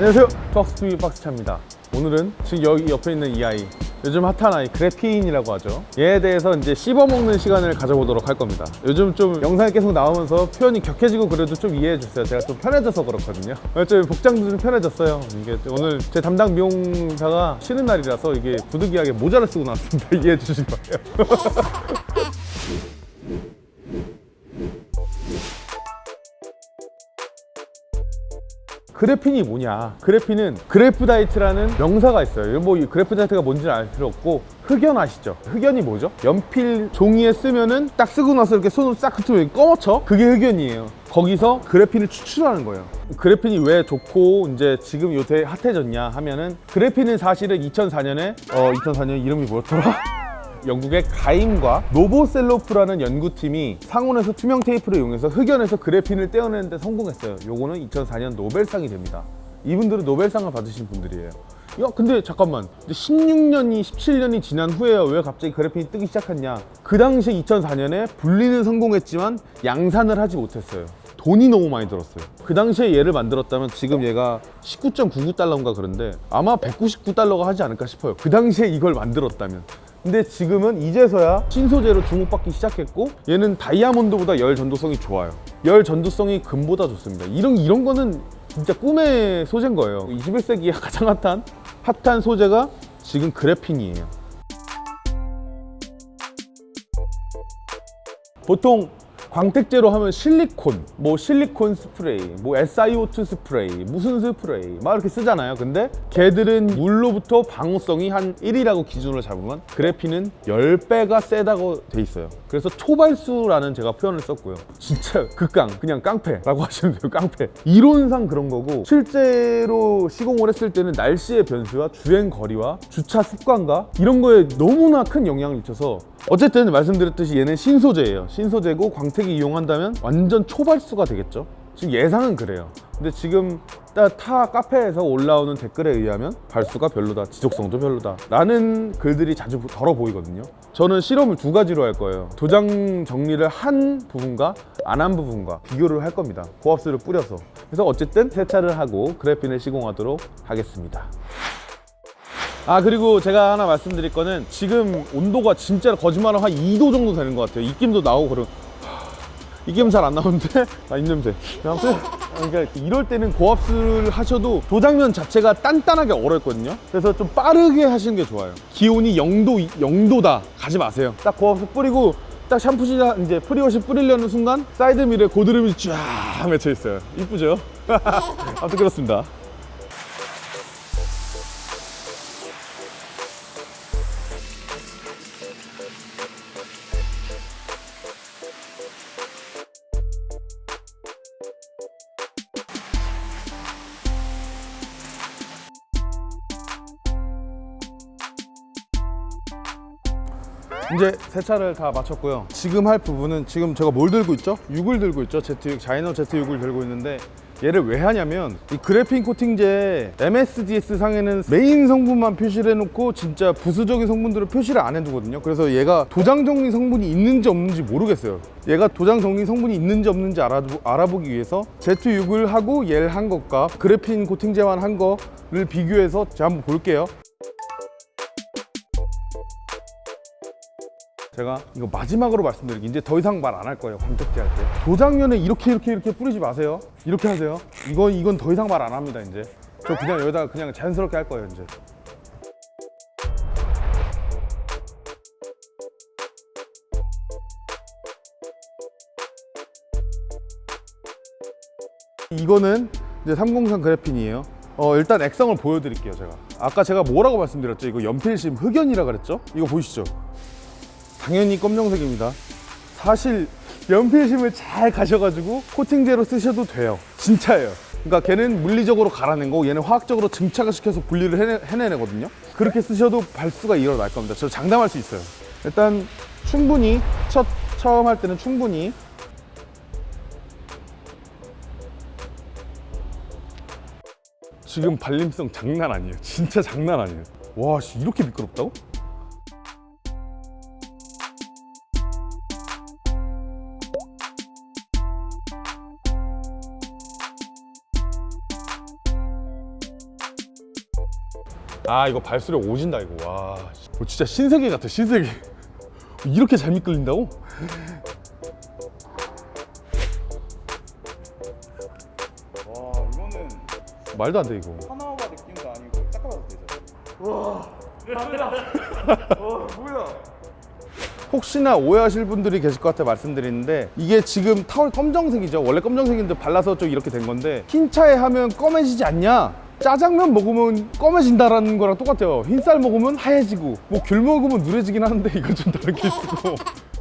안녕하세요. 톡스투비 박스차입니다. 오늘은 지금 여기 옆에 있는 이 아이, 요즘 핫한 아이 그래핀이라고 하죠. 얘에 대해서 이제 씹어먹는 시간을 가져보도록 할 겁니다. 요즘 좀 영상이 계속 나오면서 표현이 격해지고 그래도 좀 이해해 주세요. 제가 좀 편해져서 그렇거든요. 좀 복장도 좀 편해졌어요. 이게 오늘 제 담당 미용사가 쉬는 날이라서 이게 부득이하게 모자를 쓰고 나왔습니다. 이해해 주시기 바래요. 그래핀이 뭐냐? 그래핀은 그래프다이트라는 명사가 있어요. 뭐이 그래프다이트가 뭔지는 알 필요 없고 흑연 아시죠? 흑연이 뭐죠? 연필 종이에 쓰면은 딱 쓰고 나서 이렇게 손을 싹 흩으면 검어쳐? 그게 흑연이에요. 거기서 그래핀을 추출하는 거예요. 그래핀이 왜 좋고 이제 지금 요새 핫해졌냐 하면은 그래핀은 사실은 2004년에 어 2004년 이름이 뭐였더라? 영국의 가임과 노보셀로프라는 연구팀이 상온에서 투명 테이프를 이용해서 흑연에서 그래핀을 떼어내는데 성공했어요. 요거는 2004년 노벨상이 됩니다. 이분들은 노벨상을 받으신 분들이에요. 야, 근데 잠깐만. 16년이, 17년이 지난 후에야 왜 갑자기 그래핀이 뜨기 시작했냐? 그 당시 2004년에 분리는 성공했지만 양산을 하지 못했어요. 돈이 너무 많이 들었어요. 그 당시에 얘를 만들었다면 지금 얘가 19.99달러인가 그런데 아마 199달러가 하지 않을까 싶어요. 그 당시에 이걸 만들었다면. 근데 지금은 이제서야 신소재로 주목받기 시작했고 얘는 다이아몬드보다 열 전도성이 좋아요. 열 전도성이 금보다 좋습니다. 이런 이런 거는 진짜 꿈의 소재인 거예요. 21세기에 가장 핫한 핫한 소재가 지금 그래핀이에요. 보통 광택제로 하면 실리콘, 뭐 실리콘 스프레이, 뭐 SiO2 스프레이, 무슨 스프레이 막 이렇게 쓰잖아요. 근데 걔들은 물로부터 방호성이 한 1이라고 기준으로 잡으면 그래핀은 10배가 세다고 돼 있어요. 그래서 초발수라는 제가 표현을 썼고요. 진짜 극강, 그냥 깡패라고 하시면 돼요. 깡패. 이론상 그런 거고 실제로 시공을 했을 때는 날씨의 변수와 주행 거리와 주차 습관과 이런 거에 너무나 큰 영향을 미쳐서 어쨌든 말씀드렸듯이 얘는 신소재예요. 신소재고 광택 이 이용한다면 완전 초발수가 되겠죠. 지금 예상은 그래요. 근데 지금 타, 타 카페에서 올라오는 댓글에 의하면 발수가 별로다, 지속성도 별로다. 라는 글들이 자주 덜어 보이거든요. 저는 실험을 두 가지로 할 거예요. 도장 정리를 한 부분과 안 한 부분과 비교를 할 겁니다. 고압수를 뿌려서. 그래서 어쨌든 세차를 하고 그래핀을 시공하도록 하겠습니다. 아 그리고 제가 하나 말씀드릴 거는 지금 온도가 진짜 거짓말은 한 2도 정도 되는 것 같아요 입김도 나오고 그런 입김 잘안 나오는데? 아 입냄새. 아무튼 그러니까 이럴 때는 고압수를 하셔도 도장면 자체가 단단하게 얼어있거든요. 그래서 좀 빠르게 하시는 게 좋아요. 기온이 0도 0도다. 가지 마세요. 딱 고압수 뿌리고 딱 샴푸시다 이제 프리워시 뿌리려는 순간 사이드 밀에 고드름이 쫙 맺혀 있어요. 이쁘죠? 아무튼 그렇습니다 이제 세차를 다 마쳤고요. 지금 할 부분은 지금 제가 뭘 들고 있죠? 6을 들고 있죠. Z6, 자이너 Z6을 들고 있는데 얘를 왜 하냐면 이 그래핀 코팅제 MSDS 상에는 메인 성분만 표시를 해놓고 진짜 부수적인 성분들을 표시를 안 해두거든요. 그래서 얘가 도장 정리 성분이 있는지 없는지 모르겠어요. 얘가 도장 정리 성분이 있는지 없는지 알아보, 알아보기 위해서 Z6을 하고 얘를 한 것과 그래핀 코팅제만 한 거를 비교해서 제가 한번 볼게요. 제가 이거 마지막으로 말씀드릴게요. 이제 더 이상 말 안 할 거예요. 광택제 할 때. 도장면에 이렇게 이렇게 이렇게 뿌리지 마세요. 이렇게 하세요. 이건 이건 더 이상 말 안 합니다. 이제 저 그냥 여기다가 그냥 자연스럽게 할 거예요. 이제. 이거는 이제 303 그래핀이에요. 어, 일단 액성을 보여드릴게요. 제가 아까 제가 뭐라고 말씀드렸죠? 이거 연필심 흑연이라 그랬죠? 이거 보이시죠? 당연히 검정색입니다. 사실 연필심을 잘 가셔가지고 코팅제로 쓰셔도 돼요. 진짜예요. 그러니까 걔는 물리적으로 갈아낸 거고 얘는 화학적으로 증착을 시켜서 분리를 해내, 해내거든요. 그렇게 쓰셔도 발수가 일어날 겁니다. 저 장담할 수 있어요. 일단 충분히 첫 처음 할 때는 충분히 지금 발림성 장난 아니에요. 진짜 장난 아니에요. 와, 씨, 이렇게 미끄럽다고? 아 이거 발수력 오진다 이거. 와 어, 진짜 신세계 같아 신세계. 이렇게 잘 미끌린다고? 와 이거는 말도 안 돼 이거. 하나와 느낌도 아니고 딱 봐도 되죠. 혹시나 오해하실 분들이 계실 것 같아 말씀드리는데 이게 지금 타월 검정색이죠. 원래 검정색인데 발라서 좀 이렇게 된 건데 흰 차에 하면 검해지지 않냐 짜장면 먹으면 검해진다라는 거랑 똑같아요. 흰쌀 먹으면 하얘지고 뭐 귤 먹으면 누래지긴 하는데 이건 좀 다른 케이스고.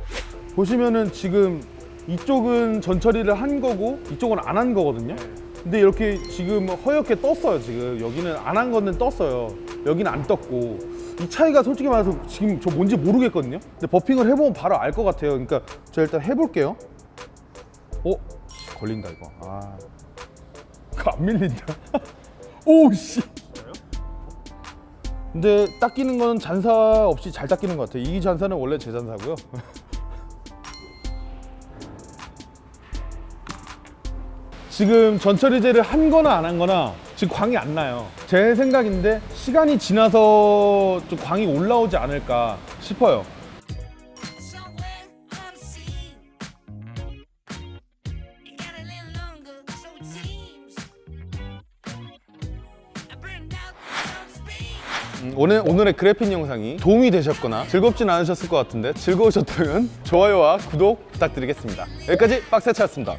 보시면은 지금 이쪽은 전처리를 한 거고 이쪽은 안 한 거거든요. 근데 이렇게 지금 허옇게 떴어요 지금. 여기는 안한 거는 떴어요. 여기는 안 떴고. 이 차이가 솔직히 말해서 지금 저 뭔지 모르겠거든요. 근데 버핑을 해보면 바로 알 것 같아요. 그러니까 제가 일단 해볼게요. 어? 걸린다 이거. 아. 안 밀린다 오씨 근데 닦이는 거는 잔사 없이 잘 닦이는 것 같아요 이 잔사는 원래 제 잔사고요 지금 전처리제를 한 거나 안 한 거나 지금 광이 안 나요. 제 생각인데 시간이 지나서 좀 광이 올라오지 않을까 싶어요. 음, 오늘, 오늘의 그래핀 영상이 도움이 되셨거나 즐겁진 않으셨을 것 같은데 즐거우셨다면 좋아요와 구독 부탁드리겠습니다. 여기까지 박세차였습니다.